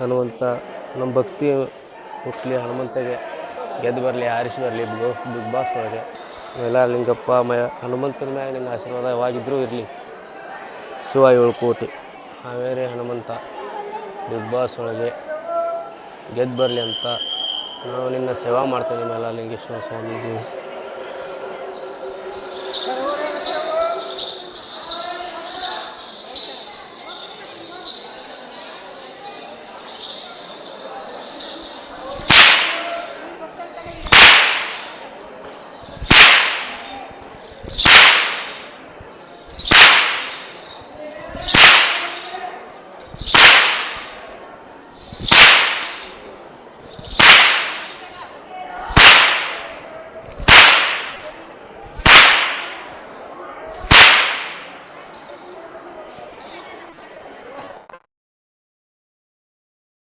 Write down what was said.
ಹನುಮಂತ ನಮ್ಮ ಭಕ್ತಿ ಹುಟ್ಟಲಿ ಹನುಮಂತಗೆ ಗೆದ್ದು ಬರಲಿ ಆರಿಸಿ ಬರಲಿ, ಬಿಗ್ ಬಿಗ್ ಬಾಸ್ ಒಳಗೆ. ಎಲ್ಲ ಲಿಂಗಪ್ಪ, ಮಯ, ಹನುಮಂತನ ಮ್ಯಾಗ ನಿನ್ನ ಆಶೀರ್ವಾದ ಯಾವಾಗಿದ್ದರೂ ಇರಲಿ. ಶಿವ ಏಳು ಕೋಟಿ, ಹಾವೇರಿ ಹನುಮಂತ, ಬಿಗ್ ಬಾಸ್ ಒಳಗೆ ಗೆದ್ದು ಬರಲಿ ಅಂತ ನಾವು ನಿನ್ನ ಸೇವಾ ಮಾಡ್ತೇವೆ ನಿಮ್ಮೆಲ್ಲ ಲಿಂಗೇಶ್ವರ ಸ್ವಾಮಿಗೆ Thank you.